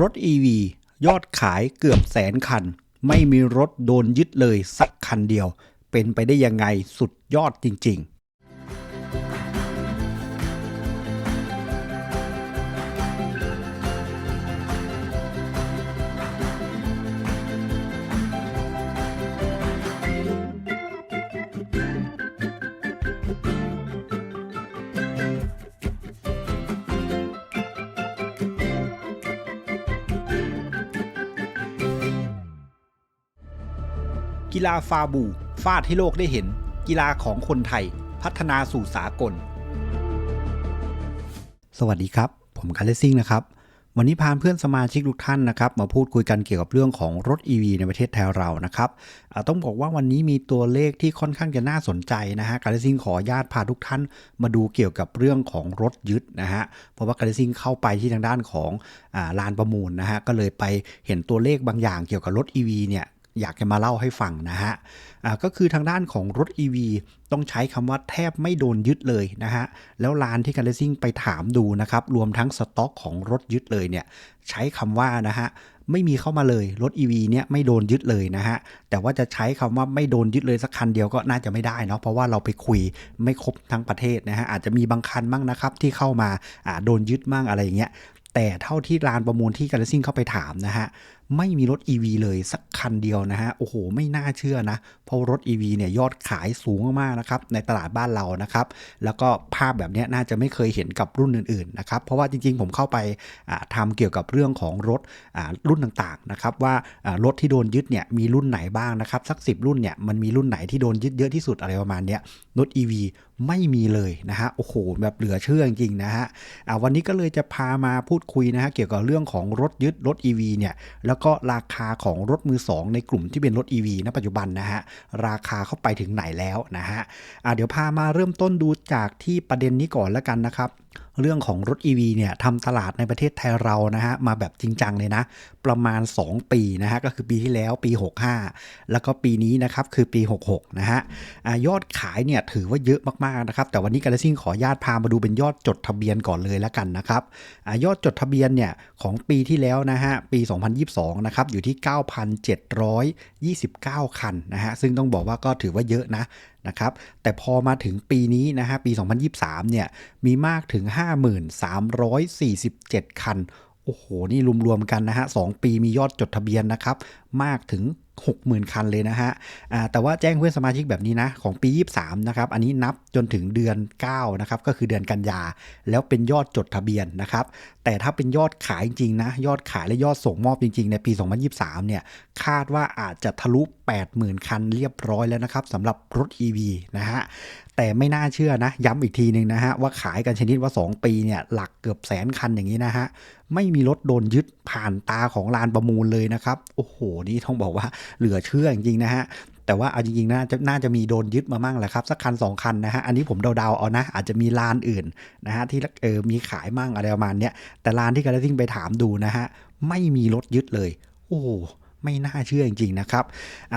รถ EV ยอดขายเกือบแสนคัน ไม่มีรถโดนยึดเลยสักคันเดียว เป็นไปได้ยังไงสุดยอดจริง ๆ กีฬาฟาบูฟาดให้โลกได้เห็น กีฬาของคนไทย พัฒนาสู่สากล สวัสดีครับ ผมคาร์เลซิ่งนะครับ วันนี้พาเพื่อนสมาชิกทุกท่านนะครับ มาพูดคุยกันเกี่ยวกับเรื่องของรถ EV ในประเทศไทยเรานะครับต้องบอกว่าวันนี้มีตัวเลขที่ค่อนข้างจะน่าสนใจนะฮะการซิ่งขออนุญาตพาทุกท่านมาดูเกี่ยวกับเรื่องของรถยึดนะฮะเพราะว่าการซิ่งเข้าไปที่ทางด้านของอลานประมูลนะฮะก็เลยไปเห็นตัวเลขบางอย่างเกี่ยวกับรถ EV เนี่ย อยากจะมาเล่าให้ฟังนะฮะก็คือทางด้านของรถ EV ต้องใช้คำว่าแทบไม่โดนยึดเลยนะฮะ แล้วร้านที่การเลซิ่งไปถามดูนะครับ รวมทั้งสต็อกของรถยึดเลยเนี่ย ใช้คำว่านะฮะไม่มีเข้ามาเลยรถ EV เนี่ยไม่โดนยึดเลยนะฮะ แต่ว่าจะใช้คำว่าไม่โดนยึดเลยสักคันเดียวก็น่าจะไม่ได้เนาะเพราะว่าเราไปคุยไม่ครบทั้งประเทศนะฮะอาจจะมีบางคันมั่งนะครับที่เข้ามาโดนยึดมั่งอะไรอย่างเงี้ยแต่เท่าที่ร้านประมูลที่การซิ่งเข้าไปถามนะฮะ ไม่มีรถ EV เลยสักคันเดียวนะฮะ โอ้โห ไม่น่าเชื่อนะ เพราะรถ EV เนี่ยยอดขายสูงมากๆนะครับ ในตลาดบ้านเรานะครับ แล้วก็ภาพแบบนี้น่าจะไม่เคยเห็นกับรุ่นอื่นๆนะครับ เพราะว่าจริงๆ ผมเข้าไปาทำเกี่ยวกับเรื่องของรถรุ่นต่างๆนะครับ ว่ารถที่โดนยึดเนี่ยมีรุ่นไหนบ้างนะครับ สัก 10 รุ่นเนี่ยมันมีรุ่นไหนที่โดนยึดเยอะที่สุดอะไรประมาณนี้รถ EV ไม่มีเลยนะฮะ โอ้โห แบบเหลือเชื่อจริงๆนะฮะวันนี้ก็เลยจะพามาพูดคุยนะฮะเกี่ยวกับเรื่องของรถยึดรถ EV เนี่ยแล้วก็ราคาของรถมือ 2 ในกลุ่มที่เป็นรถ EV ณปัจจุบันนะฮะราคาเข้าไปถึงไหนแล้วนะฮะะเดี๋ยวพามาเริ่มต้นดูจากที่ประเด็นนี้ก่อนแล้วกันนะครับเรื่องของรถ EV เนี่ยทำตลาดในประเทศไทยเรานะฮะมาแบบจริงจังเลยนะ ประมาณ 2 ปีนะฮะก็คือปีที่แล้วปี 65 แล้วก็ปีนี้นะครับคือปี 66 นะฮะยอดขายเนี่ยถือว่าเยอะมากๆนะครับ แต่วันนี้การซิ่งขออนุญาตพามาดูเป็นยอดจดทะเบียนก่อนเลยแล้วกันนะครับอยอดจดทะเบียนเนี่ยของปีที่แล้วนะฮะปี 2022 นะครับอยู่ที่ 9,729 คันนะฮะซึ่งต้องบอกว่าก็ถือว่าเยอะนะนะครับแต่พอมาถึงปีนี้นะฮะปี 2023 เนี่ยมีมากถึง 5347 คัน โอ้โห นี่รวมๆกันนะฮะ 2 ปีมียอดจดทะเบียนนะครับ มากถึง 60,000 คันเลยนะฮะแต่ว่าแจ้งเพื่อนสมาชิกแบบนี้นะ ของปี 23 นะครับ อันนี้นับจนถึงเดือน 9 นะครับ ก็คือเดือนกันยา แล้วเป็นยอดจดทะเบียนนะครับ แต่ถ้าเป็นยอดขายจริงๆนะ ยอดขายและยอดส่งมอบจริงๆ ในปี 2023 เนี่ย คาดว่าอาจจะทะลุ 80,000 คันเรียบร้อยแล้วนะครับสำหรับรถ EV นะฮะแต่ไม่น่าเชื่อนะ ย้ำอีกทีหนึ่งนะฮะ ว่าขายกันชนิดว่า 2 ปีเนี่ยหลักเกือบแสนคันอย่างนี้นะฮะ ไม่มีรถโดนยึดผ่านตาของลานประมูลเลยนะครับ โอ้โหนี่ต้องบอกว่าเหลือเชื่อจริงๆนะฮะแต่ว่าเอาจริงๆน่าจะน่าจะมีโดนยึดมามั่งแหละครับสักคัน2คันนะฮะอันนี้ผมเดาๆเอานะ อาจจะมีลานอื่นนะฮะที่เออมีขายมั่งอะไรประมาณเนี้ยแต่ลานที่กระทิ่งไปถามดูนะฮะไม่มีรถยึดเลย โอ้ไม่น่าเชื่อจริงๆนะครับ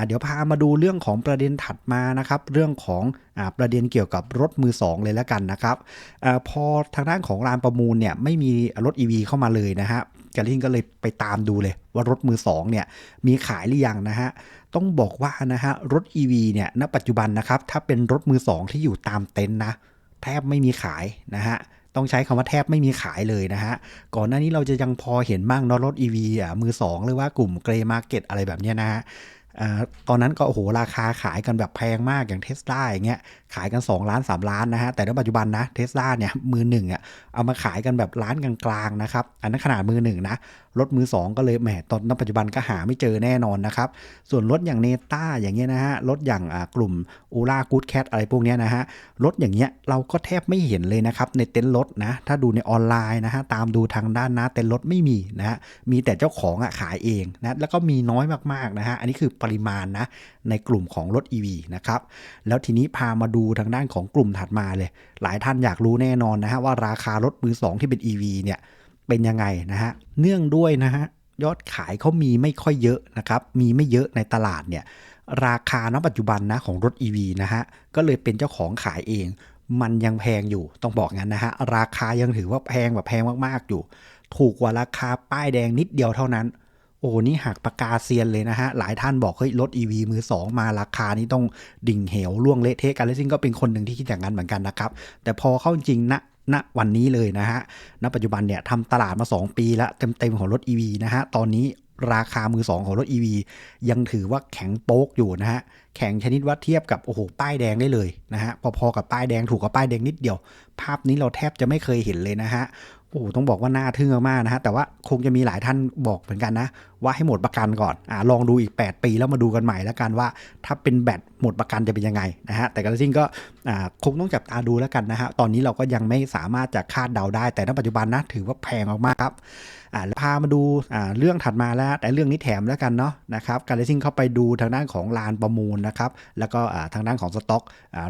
เดี๋ยวพามาดูเรื่องของประเด็นถัดมานะครับ เรื่องของอประเด็นเกี่ยวกับรถมือ 2 เลยแล้วกันนะครับอพอทางด้านของลานประมูลเนี่ยไม่มีรถ EV เข้ามาเลยนะฮะ กาลิงก็เลยไปตามดูเลย ว่ารถมือ2เนี่ยมีขายหรือยังนะฮะ ต้องบอกว่านะฮะรถ EV เนี่ยณปัจจุบันนะครับ ถ้าเป็นรถมือ2ที่อยู่ตามเต็นท์นะ แทบไม่มีขายนะฮะต้องใช้คำว่าแทบไม่มีขายเลยนะฮะ ก่อนหน้านี้เราจะยังพอเห็นบ้างเนอะรถ EV อะมือ 2 หรือว่ากลุ่มเกรย์มาร์เก็ตอะไรแบบเนี้ยนะฮะอ่าตอนนั้นก็โอ้โหราคาขายกันแบบแพงมากอย่างเทสลาอย่างเงี้ย ขายกัน 2 ล้าน 3 ล้านนะฮะ แต่ในปัจจุบันนะเทสลาเนี่ยมือหนึ่งอะเอามาขายกันแบบล้านกลางๆนะครับ อันนั้นขนาดมือหนึ่งนะรถมือ 2 ก็เลยแหมตอนนปัจจุบันก็หาไม่เจอแน่นอนนะครับ ส่วนรถอย่างเนต้าอย่างเงี้ยนะฮะรถอย่างกลุ่มอูล่ากูดแคทอะไรพวกเนี้ยนะฮะรถอย่างเงี้ยเราก็แทบไม่เห็นเลยนะครับในเต็นท์รถนะถ้าดูในออนไลน์นะฮะตามดูทางด้านหน้าเต็นท์รถไม่มีนะฮะมีแต่เจ้าของอะขายเองนะแล้วก็มีน้อยมากๆนะฮะอันนี้คือปริมาณนะในกลุ่มของรถ EV นะครับแล้วทีนี้พามาดูทางด้านของกลุ่มถัดมาเลย หลายท่านอยากรู้แน่นอนนะฮะว่าราคารถมือ 2 ที่เป็น EV เนี่ยเป็นยังไงนะฮะเนื่องด้วยนะฮะยอดขายเขามีไม่ค่อยเยอะนะครับมีไม่เยอะในตลาดเนี่ยราคาณปัจจุบันนะของรถ EV นะฮะก็เลยเป็นเจ้าของขายเอง มันยังแพงอยู่ต้องบอกงั้นนะฮะราคายังถือว่าแพงแบบแพงมากๆอยู่ ถูกกว่าราคาป้ายแดงนิดเดียวเท่านั้น โอ้นี่หักปากกาเซียนเลยนะฮะ หลายท่านบอกเฮ้ยรถ EV มือ 2 มาราคานี้ต้องดิ่งเหวล่วงเละเทะกันเลซิ่งก็เป็นคนหนึ่งที่คิดอย่างนั้นเหมือนกันนะครับ แต่พอเข้าจริงณณวันนี้เลยนะฮะ ณ ปัจจุบันเนี่ยทำตลาดมา 2 ปีแล้วเต็มๆของรถ EV นะฮะ ตอนนี้ราคามือ 2 ของรถ EV ยังถือว่าแข็งโป๊กอยู่นะฮะ แข็งชนิดว่าเทียบกับโอ้โหป้ายแดงได้เลยนะฮะพอๆกับป้ายแดงถูกกับป้ายแดงนิดเดียว ภาพนี้เราแทบจะไม่เคยเห็นเลยนะฮะโอ้โหต้องบอกว่าน่าทึ่งมากนะฮะแต่ว่าคงจะมีหลายท่านบอกเหมือนกันนะ ว่าให้หมดประกันก่อนอ่าลองดูอีก 8 ปีแล้วมาดูกันใหม่แล้วกันว่า ถ้าเป็นแบตหมดประกันจะเป็นยังไงนะฮะแต่กระซิ่งก็อ่าคงต้องจับตาดูแล้วกันนะฮะตอนนี้เราก็ยังไม่สามารถจะคาดเดาได้ แต่ณปัจจุบันนะถือว่าแพงมากๆครับอ่าแลพามาดูอ่าเรื่องถัดมาแล้วแต่เรื่องนี้แถมแล้วกันเนาะนะครับการเลซิ่งเข้าไปดูทางด้านของลานประมูลนะครับ แล้วก็ทางด้านของสต็อก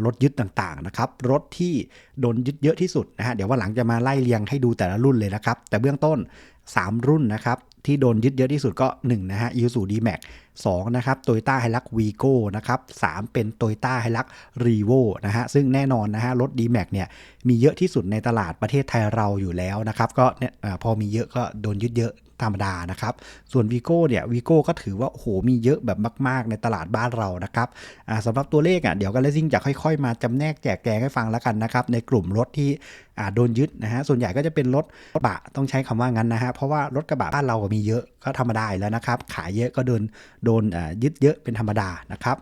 รถยึดต่างๆนะครับ รถที่โดนยึดเยอะที่สุดนะฮะ เดี๋ยวว่าหลังจะมาไล่เรียงให้ดูแต่ละรุ่นเลยนะครับ แต่เบื้องต้น 3 รุ่นนะครับที่โดนยึดเยอะที่สุดก็ 1 นะฮะ Isuzu D-Max 2นะครับ Toyota Hilux Vigo นะครับ3เป็น Toyota Hilux Revo นะฮะซึ่งแน่นอนนะฮะรถ D-Max เนี่ยมีเยอะที่สุดในตลาดประเทศไทยเราอยู่แล้วนะครับ ก็เนี่ยอพอมีเยอะก็โดนยึดเยอะ ธรรมดานะครับ ส่วน Vigo เนี่ย Vigo ก็ถือว่าโอ้โหมีเยอะแบบมาก ๆ ในตลาดบ้านเรานะครับสำหรับตัวเลขอะเดี๋ยวกันเลซิ่งจะค่อยๆ มาจำแนกแจกแจงให้ฟังแล้วกันนะครับ ในกลุ่มรถที่โดนยึดนะฮะส่วนใหญ่ก็จะเป็นรถกระบะต้องใช้คำว่างั้นนะฮะเพราะว่ารถกระบะบ้านเราก็มีเยอะก็ธรรมดาแล้วนะครับ ขายเยอะก็โดนโดนยึดเยอะเป็นธรรมดานะครับ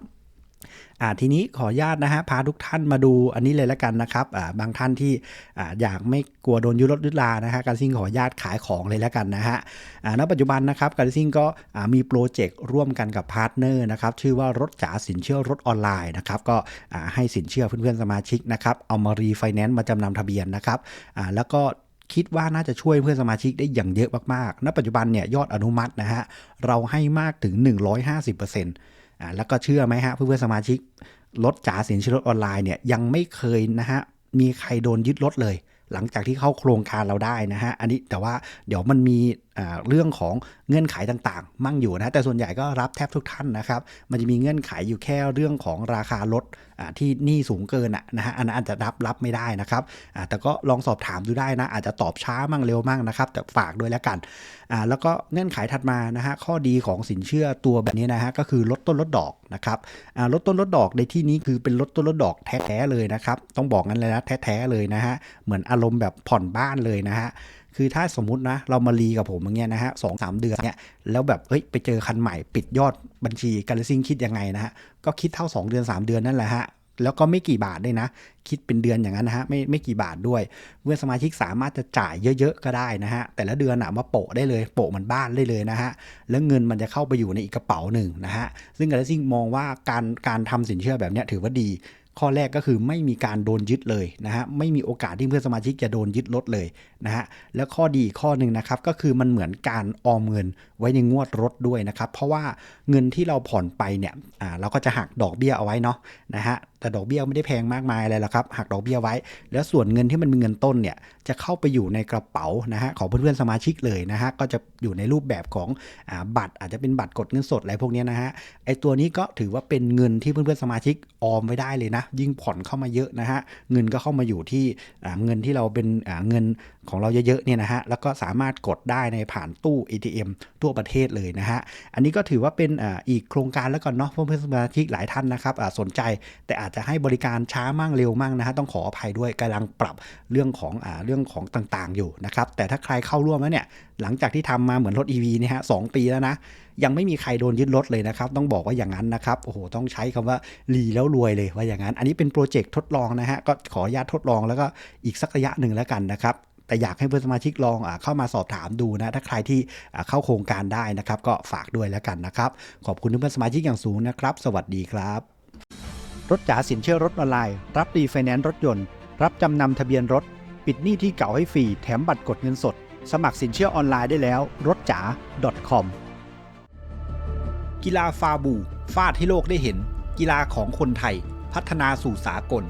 อ่าทีนี้ขออนุญาตนะฮะพาทุกท่านมาดูอันนี้เลยแล้วกันนะครับอ่าบางท่านที่อ่าอยากไม่กลัวโดนยึดรถยึดลานะฮะการซิ่งขออนุญาตขายของเลยแล้วกันนะฮะอ่าณปัจจุบันนะครับการซิ่งก็อ่ามีโปรเจกต์ร่วมกันกับพาร์ทเนอร์นะครับชื่อว่ารถจ๋าสินเชื่อรถออนไลน์นะครับก็อ่าให้สินเชื่อเพื่อนๆสมาชิกนะครับเอามารีไฟแนนซ์มาจำนำทะเบียนนะครับอ่าแล้วก็คิดว่าน่าจะช่วยเพื่อนสมาชิกได้อย่างเยอะมากๆ ณ ปัจจุบันเนี่ยยอดอนุมัตินะฮะ เราให้มากถึง 150% อ่าแล้วก็เชื่อไหมฮะเพื่อนๆสมาชิกรถจ๋าสินเชื่อรถออนไลน์เนี่ยยังไม่เคยนะฮะมีใครโดนยึดรถเลย หลังจากที่เข้าโครงการเราได้นะฮะอันนี้แต่ว่าเดี๋ยวมันมีเรื่องของเงื่อนไขต่างๆ มั่งอยู่นะแต่ส่วนใหญ่ก็รับแทบทุกท่านนะครับ มันจะมีเงื่อนไขอยู่แค่เรื่องของราคารถที่หนี้สูงเกินอะนะฮะอันนั้นอาจจะรับรับไม่ได้นะครับแต่ก็ลองสอบถามดูได้นะ อาจจะตอบช้ามั่งเร็วมั่งนะครับ แต่ฝากด้วยแล้วกันแล้วก็เงื่อนไขถัดมานะฮะข้อดีของสินเชื่อตัวแบบนี้นะฮะก็คือลดต้นลดดอกนะครับลดต้นลดดอกในที่นี้คือเป็นลดต้นลดดอกแท้ๆเลยนะครับต้องบอกงั้นเลยนะแท้ๆเลยนะฮะเหมือนอารมณ์แบบผ่อนบ้านเลยนะฮะ คือถ้าสมมุตินะ เรามารีกับผมอย่างเงี้ยนะฮะสองสามเดือนเนี่ยแล้วแบบเอ้ยไปเจอคันใหม่ปิดยอดบัญชีการซิ่งคิดยังไงนะฮะก็คิดเท่า 2 เดือน 3 เดือนนั่นแหละฮะแล้วก็ไม่กี่บาทด้วยนะ คิดเป็นเดือนอย่างนั้นนะฮะไม่ไม่กี่บาทด้วยเพื่อสมาชิกสามารถจะจ่ายเยอะๆก็ได้นะฮะแต่ละเดือนอะมาโปะได้เลยโปะเหมันบ้านได้เลยนะฮะแล้วเงินมันจะเข้าไปอยู่ในอีกกระเป๋าหนึ่งนะฮะซึ่งการซิ่งมองว่าการการทำสินเชื่อแบบเนี้ยถือว่าดี ข้อแรกก็คือไม่มีการโดนยึดเลยนะฮะไม่มีโอกาสที่เพื่อนสมาชิกจะโดนยึดรถเลยนะฮะแล้วข้อดีข้อหนึ่งนะครับก็คือมันเหมือนการออมเงินไว้ในงวดรถด้วยนะครับเพราะว่าเงินที่เราผ่อนไปเนี่ยอ่าเราก็จะหักดอกเบี้ยเอาไว้เนาะนะฮะ แต่ดอกเบี้ยไม่ได้แพงมากมายอะไรหรอกครับหักดอกเบี้ยไว้ แล้วส่วนเงินที่มันเป็นเงินต้นเนี่ยจะเข้าไปอยู่ในกระเป๋านะฮะของเพื่อนๆสมาชิกเลยนะฮะก็จะอยู่ในรูปแบบของอบัตรอาจจะเป็นบัตรกดเงินสดอะไรพวกเนี้ยนะฮะไอตัวนี้ก็ถือว่าเป็นเงินที่เพื่อนๆสมาชิกออมไว้ได้เลยนะ ยิ่งผ่อนเข้ามาเยอะนะฮะเงินก็เข้ามาอยู่ที่เงินที่เราเป็นเงินของเราเยอะๆเนี่ยนะฮะแล้วก็สามารถกดได้ในผ่านตู้ ATM ทั่วประเทศเลยนะฮะอันนี้ก็ถือว่าเป็นอีกโครงการแล้วกันเนาะเพื่อนสมาชิกหลายท่านนะครับสนใจแต่อาจจะให้บริการช้ามั่งเร็วมั่งนะฮะต้องขออภัยด้วยกำลังปรับเรื่องของอเรื่องของต่างๆอยู่นะครับแต่ถ้าใครเข้าร่วมแล้วเนี่ยหลังจากที่ทำมาเหมือนรถ EV เนี่ยฮะสองปีแล้วนะยังไม่มีใครโดนยึดรถเลยนะครับ ต้องบอกว่าอย่างนั้นนะครับ โอ้โห ต้องใช้คำว่ารีแล้วรวยเลยว่าอย่างนั้น อันนี้เป็นโปรเจกต์ทดลองนะฮะ ก็ขออนุญาตทดลองแล้วก็อีกสักระยะหนึ่งแล้วกันนะครับ แต่อยากให้เพื่อนสมาชิกลองอเข้ามาสอบถามดูนะ ถ้าใครที่เข้าโครงการได้นะครับ ก็ฝากด้วยแล้วกันนะครับ ขอบคุณเพื่อนสมาชิกอย่างสูงนะครับ สวัสดีครับ รถจ๋าสินเชื่อรถออนไลน์ รับรีไฟแนนซ์รถยนต์ รับจำนำทะเบียนรถ ปิดหนี้ที่เก่าให้ฟรี แถมบัตรกดเงินสด สมัครสินเชื่อออนไลน์ได้แล้วรถจ๋า .com กีฬาฟาบูฟาดให้โลกได้เห็น กีฬาของคนไทย พัฒนาสู่สากล